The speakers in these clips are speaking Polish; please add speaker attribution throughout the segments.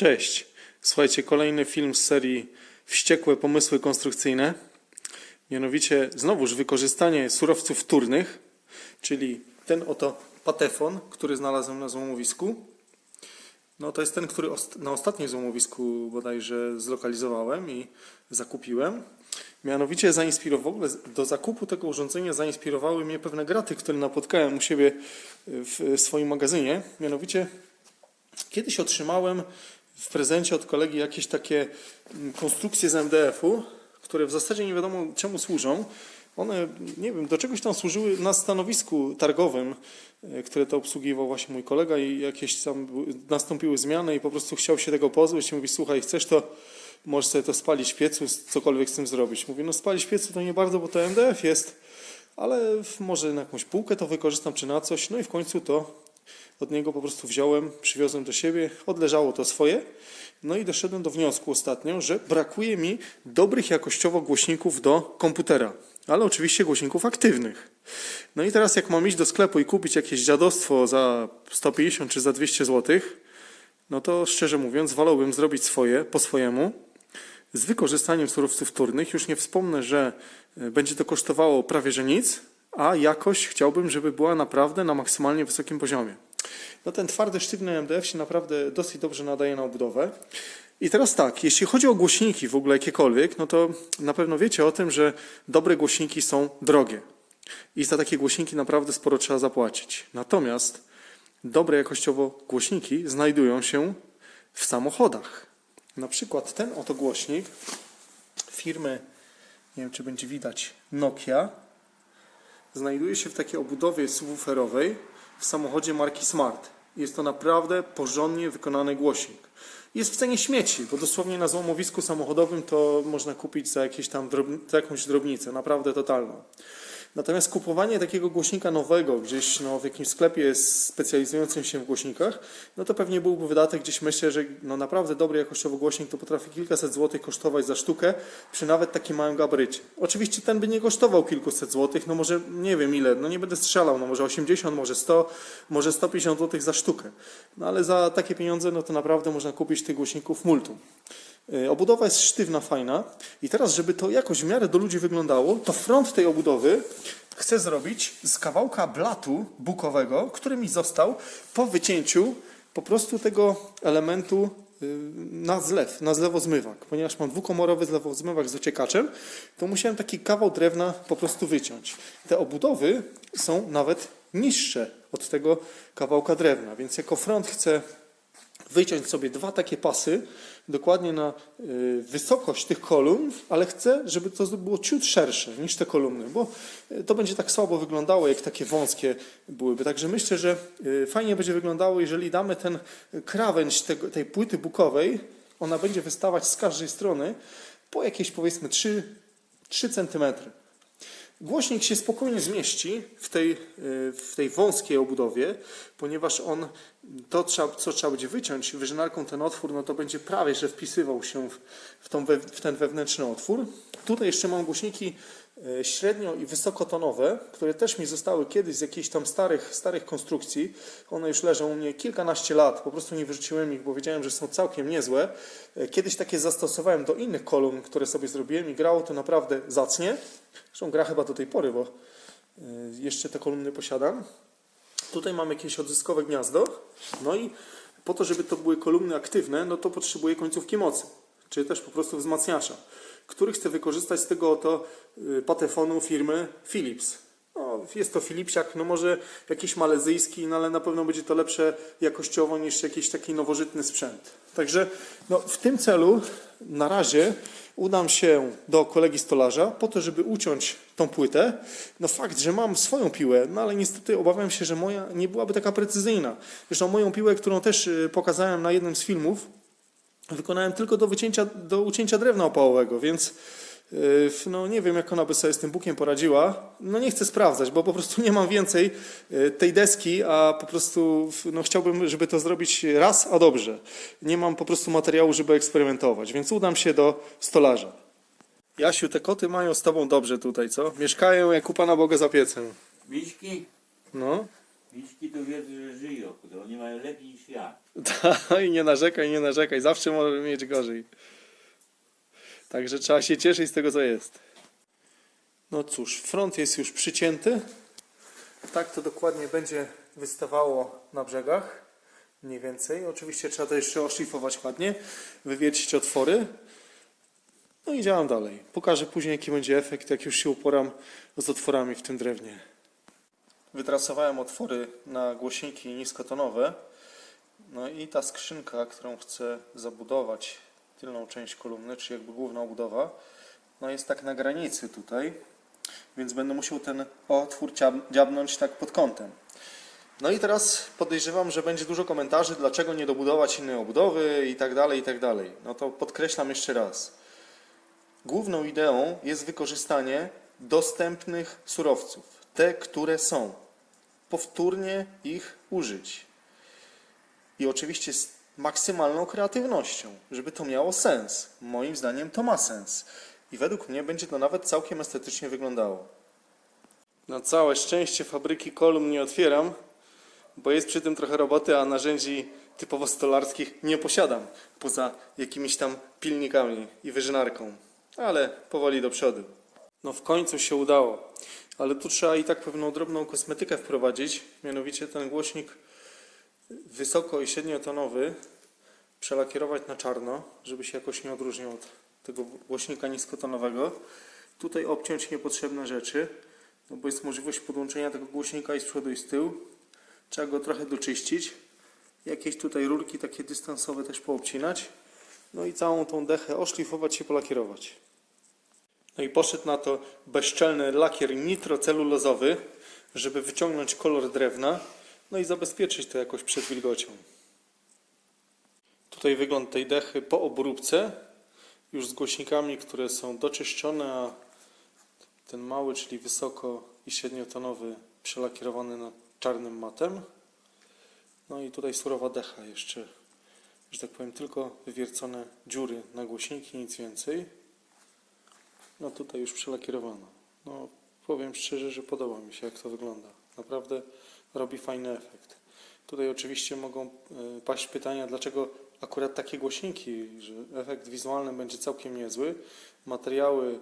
Speaker 1: Cześć. Słuchajcie, kolejny film z serii Wściekłe pomysły konstrukcyjne. Mianowicie znowuż wykorzystanie surowców wtórnych, czyli ten oto patefon, który znalazłem na złomowisku. No to jest ten, który na ostatnim złomowisku bodajże zlokalizowałem i zakupiłem. Mianowicie zainspirował, w ogóle do zakupu tego urządzenia zainspirowały mnie pewne graty, które napotkałem u siebie w swoim magazynie. Mianowicie Kiedyś otrzymałem w prezencie od kolegi jakieś takie mm, konstrukcje z MDF-u, które w zasadzie nie wiadomo czemu służą. One, nie wiem, do czegoś tam służyły na stanowisku targowym, e, które to obsługiwał właśnie mój kolega i jakieś tam nastąpiły zmiany i po prostu chciał się tego pozbyć i mówi, słuchaj, chcesz to, możesz sobie to spalić w piecu, cokolwiek z tym zrobić. Mówi, no spalić w piecu to nie bardzo, bo to MDF jest, ale może na jakąś półkę to wykorzystam czy na coś. No i w końcu to od niego po prostu wziąłem, przywiozłem do siebie, odleżało to swoje. No i doszedłem do wniosku ostatnio, że brakuje mi dobrych jakościowo głośników do komputera, ale oczywiście głośników aktywnych. No i teraz jak mam iść do sklepu i kupić jakieś dziadostwo za 150 czy za 200 zł, no to szczerze mówiąc wolałbym zrobić swoje po swojemu, z wykorzystaniem surowców wtórnych. Już nie wspomnę, że e, będzie to kosztowało prawie że nic, a jakość chciałbym, żeby była naprawdę na maksymalnie wysokim poziomie. No ten twardy, sztywny MDF się naprawdę dosyć dobrze nadaje na obudowę. I teraz tak, jeśli chodzi o głośniki w ogóle jakiekolwiek, no to na pewno wiecie o tym, że dobre głośniki są drogie. I za takie głośniki naprawdę sporo trzeba zapłacić. Natomiast dobre jakościowo głośniki znajdują się w samochodach. Na przykład ten oto głośnik firmy, nie wiem czy będzie widać, Nokia, znajduje się w takiej obudowie subwooferowej w samochodzie marki Smart. Jest to naprawdę porządnie wykonany głośnik. Jest w cenie śmieci, bo dosłownie na złomowisku samochodowym to można kupić za, jakieś tam za jakąś drobnicę, naprawdę totalną. Natomiast kupowanie takiego głośnika nowego gdzieś no, w jakimś sklepie specjalizującym się w głośnikach, no to pewnie byłby wydatek gdzieś myślę, że no, naprawdę dobry jakościowo głośnik to potrafi kilkaset złotych kosztować za sztukę przy nawet takim małym gabarycie. Oczywiście ten by nie kosztował kilkuset złotych, no może nie wiem ile, no nie będę strzelał, no może 80, może 100, może 150 złotych za sztukę. No ale za takie pieniądze no to naprawdę można kupić tych głośników multum. Y, Obudowa jest sztywna, fajna. I teraz, żeby to jakoś w miarę do ludzi wyglądało, to front tej obudowy chcę zrobić z kawałka blatu bukowego, który mi został po wycięciu po prostu tego elementu y, na zlew, na zlewozmywak. Ponieważ mam dwukomorowy zlewozmywak z ociekaczem, to musiałem taki kawał drewna po prostu wyciąć. Te obudowy są nawet niższe od tego kawałka drewna, więc jako front chcę wyciąć sobie dwa takie pasy, dokładnie na y, wysokość tych kolumn, ale chcę, żeby to było ciut szersze niż te kolumny, bo y, to będzie tak słabo wyglądało, jak takie wąskie byłyby. Także myślę, że y, fajnie będzie wyglądało, jeżeli damy ten krawędź tej płyty bukowej, ona będzie wystawać z każdej strony po jakieś powiedzmy 3, 3 centymetry. Głośnik się spokojnie zmieści w tej, y, w tej wąskiej obudowie, ponieważ on, to co trzeba będzie wyciąć wyżynarką ten otwór, no to będzie prawie, że wpisywał się w, tą w ten wewnętrzny otwór. Tutaj jeszcze mam głośniki średnio i wysokotonowe, które też mi zostały kiedyś z jakichś tam starych, starych konstrukcji. One już leżą u mnie kilkanaście lat, po prostu nie wyrzuciłem ich, bo wiedziałem, że są całkiem niezłe. Y, Kiedyś takie zastosowałem do innych kolumn, które sobie zrobiłem i grało to naprawdę zacnie. Zresztą gra chyba do tej pory, bo y, jeszcze te kolumny posiadam. Tutaj mam jakieś odzyskowe gniazdo. No i po to, żeby to były kolumny aktywne, no to potrzebuję końcówki mocy, czy też po prostu wzmacniacza, który chcę wykorzystać z tego oto y, patefonu firmy Philips. No, jest to Philipsiak, no może jakiś malezyjski, no ale na pewno będzie to lepsze jakościowo niż jakiś taki nowożytny sprzęt. Także no, w tym celu na razie udam się do kolegi stolarza po to, żeby uciąć tą płytę. No fakt, że mam swoją piłę, no ale niestety obawiam się, że moja nie byłaby taka precyzyjna. Zresztą moją piłę, którą też y, pokazałem na jednym z filmów, wykonałem tylko do wycięcia, do ucięcia drewna opałowego, więc yy, no nie wiem, jak ona by sobie z tym bukiem poradziła. No nie chcę sprawdzać, bo po prostu nie mam więcej yy, tej deski, a po prostu no, chciałbym, żeby to zrobić raz, a dobrze. Nie mam po prostu materiału, żeby eksperymentować, więc udam się do stolarza. Jasiu, te koty mają z tobą dobrze tutaj, co? Mieszkają jak u Pana Boga za piecem.
Speaker 2: Miśki?
Speaker 1: No,
Speaker 2: Miśki to wiedzą, że żyją, to oni mają lepiej niż ja.
Speaker 1: I nie narzekaj, nie narzekaj. Zawsze może mieć gorzej. Także trzeba się cieszyć z tego, co jest. No cóż, front jest już przycięty. Tak to dokładnie będzie wystawało na brzegach. Mniej więcej. Oczywiście trzeba to jeszcze oszlifować ładnie, wywiercić otwory. No i działam dalej. Pokażę później, jaki będzie efekt, jak już się uporam z otworami w tym drewnie. Wytrasowałem otwory na głośniki niskotonowe. No i ta skrzynka, którą chcę zabudować, tylną część kolumny, czy jakby główna obudowa, no jest tak na granicy tutaj, więc będę musiał ten otwór dziabnąć tak pod kątem. No i teraz podejrzewam, że będzie dużo komentarzy, dlaczego nie dobudować innej obudowy i tak dalej, i tak dalej. No to podkreślam jeszcze raz. Główną ideą jest wykorzystanie dostępnych surowców, te, które są. Powtórnie ich użyć. I oczywiście z maksymalną kreatywnością, żeby to miało sens. Moim zdaniem to ma sens. I według mnie będzie to nawet całkiem estetycznie wyglądało. Na całe szczęście fabryki kolumn nie otwieram, bo jest przy tym trochę roboty, a narzędzi typowo stolarskich nie posiadam, poza jakimiś tam pilnikami i wyżynarką. Ale powoli do przodu. No w końcu się udało. Ale tu trzeba i tak pewną drobną kosmetykę wprowadzić, mianowicie ten głośnik wysoko i średniotonowy przelakierować na czarno, żeby się jakoś nie odróżniał od tego głośnika niskotonowego. Tutaj obciąć niepotrzebne rzeczy, no bo jest możliwość podłączenia tego głośnika i z przodu i z tyłu. Trzeba go trochę doczyścić. Jakieś tutaj rurki takie dystansowe też poobcinać. No i całą tą dechę oszlifować i polakierować. No i poszedł na to bezczelny lakier nitrocelulozowy, żeby wyciągnąć kolor drewna, no i zabezpieczyć to jakoś przed wilgocią. Tutaj wygląd tej dechy po obróbce, już z głośnikami, które są doczyszczone, a ten mały, czyli wysoko i średniotonowy, przelakierowany na czarnym matem. No i tutaj surowa decha jeszcze, że tak powiem, tylko wywiercone dziury na głośniki, nic więcej. No tutaj już przelakierowano. No powiem szczerze, że podoba mi się jak to wygląda. Naprawdę robi fajny efekt. Tutaj oczywiście mogą e, paść pytania, dlaczego akurat takie głośniki, że efekt wizualny będzie całkiem niezły, materiały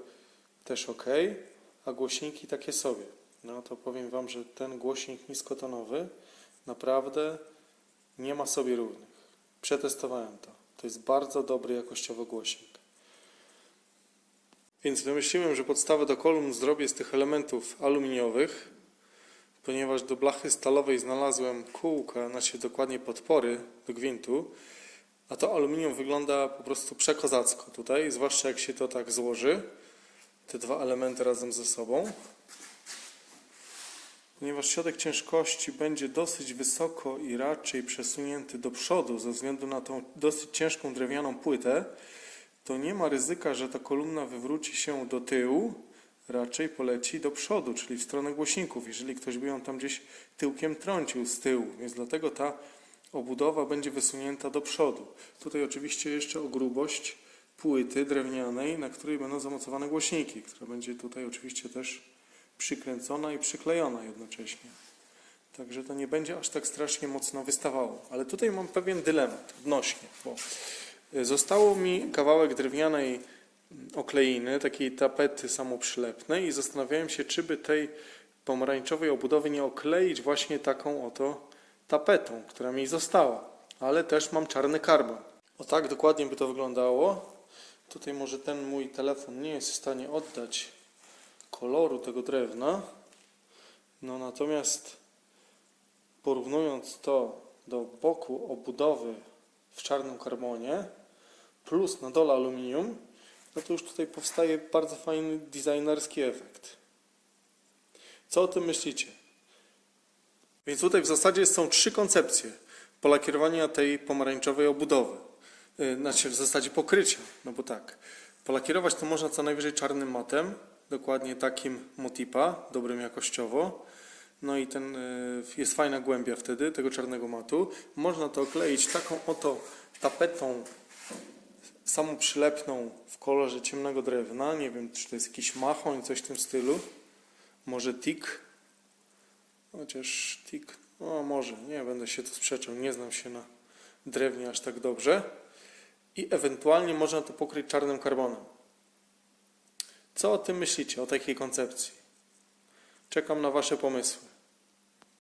Speaker 1: też ok, a głośniki takie sobie. No to powiem Wam, że ten głośnik niskotonowy naprawdę nie ma sobie równych. Przetestowałem to. To jest bardzo dobry jakościowo głośnik. Więc wymyśliłem, że podstawę do kolumn zrobię z tych elementów aluminiowych, ponieważ do blachy stalowej znalazłem kółka, znaczy dokładnie podpory do gwintu, a to aluminium wygląda po prostu przekozacko tutaj, zwłaszcza jak się to tak złoży, te dwa elementy razem ze sobą. Ponieważ środek ciężkości będzie dosyć wysoko i raczej przesunięty do przodu ze względu na tą dosyć ciężką drewnianą płytę, to nie ma ryzyka, że ta kolumna wywróci się do tyłu, raczej poleci do przodu, czyli w stronę głośników, jeżeli ktoś by ją tam gdzieś tyłkiem trącił z tyłu. Więc dlatego ta obudowa będzie wysunięta do przodu. Tutaj oczywiście jeszcze o grubość płyty drewnianej, na której będą zamocowane głośniki, która będzie tutaj oczywiście też przykręcona i przyklejona jednocześnie. Także to nie będzie aż tak strasznie mocno wystawało. Ale tutaj mam pewien dylemat odnośnie, bo Zostało mi kawałek drewnianej okleiny, takiej tapety samoprzylepnej i zastanawiałem się, czy by tej pomarańczowej obudowy nie okleić właśnie taką oto tapetą, która mi została. Ale też mam czarny karbon. O tak dokładnie by to wyglądało. Tutaj może ten mój telefon nie jest w stanie oddać koloru tego drewna. No natomiast porównując to do boku obudowy w czarnym karbonie plus na dole aluminium, no to już tutaj powstaje bardzo fajny designerski efekt. Co o tym myślicie? Więc tutaj w zasadzie są trzy koncepcje polakierowania tej pomarańczowej obudowy. Yy, Znaczy w zasadzie pokrycia, no bo tak. Polakierować to można co najwyżej czarnym matem, dokładnie takim Motipa, dobrym jakościowo. No i ten y, jest fajna głębia wtedy tego czarnego matu. Można to okleić taką oto tapetą samoprzylepną w kolorze ciemnego drewna. Nie wiem, czy to jest jakiś machoń, coś w tym stylu. Może tik. Chociaż tik, no może, nie będę się tu sprzeczał, nie znam się na drewnie aż tak dobrze. I ewentualnie można to pokryć czarnym karbonem. Co o tym myślicie, o takiej koncepcji? Czekam na Wasze pomysły.